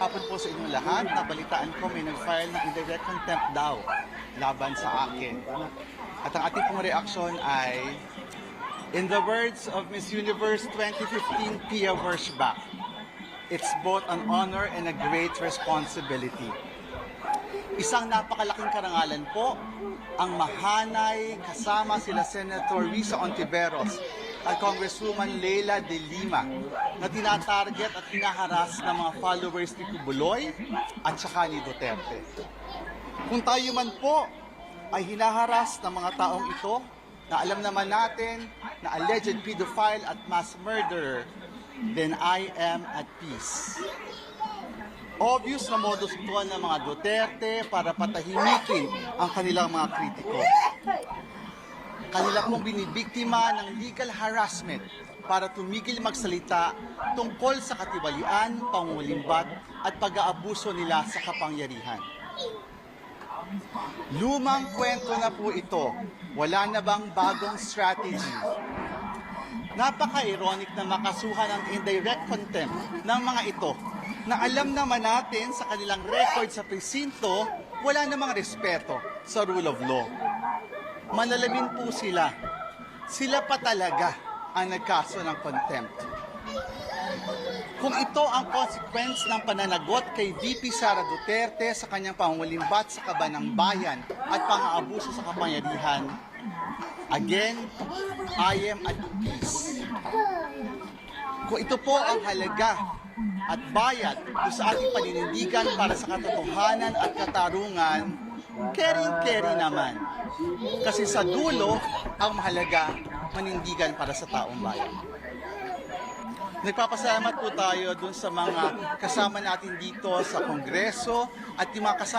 Hapon po sa inyo lahat, nabalitaan ko may nag-file ng indirect contempt daw laban sa akin. At ang ating pong reaksyon ay, in the words of Miss Universe 2015 Pia Vershbach, it's both an honor and a great responsibility. Isang napakalaking karangalan po ang mahanay kasama sila Senator Risa Ontiveros at Congresswoman Leila de Lima na tinatarget at hinaharas ng mga followers ni Kubuloy at saka ni Duterte. Kung tayo man po ay hinaharas ng mga taong ito na alam naman natin na alleged pedophile at mass murderer, then I am at peace. Obvious na modus ito ng mga Duterte para patahimikin ang kanilang mga kritiko. Kanila pong binibiktima ng legal harassment para tumigil magsalita tungkol sa katibalian, pangulimbat at pag-aabuso nila sa kapangyarihan. Lumang kwento na po ito. Wala na bang bagong strategy? Napaka-ironic na makasuhan ng indirect contempt ng mga ito na alam naman natin sa kanilang record sa presinto, wala namang respeto sa rule of law. Manalamin po sila. Sila pa talaga ang nagkaso ng contempt. Kung ito ang consequence ng pananagot kay VP Sara Duterte sa kanyang pangungulimbat sa kaban ng bayan at pang-aabuso sa kapangyarihan, again, I am at peace. Kung ito po ang halaga at bayad sa ating paninindigan para sa katotohanan at katarungan, caring-carry naman. Kasi sa dulo, ang mahalaga, manindigan para sa taong bayan. Nagpapasalamat po tayo dun sa mga kasama natin dito sa Kongreso at yung mga kasama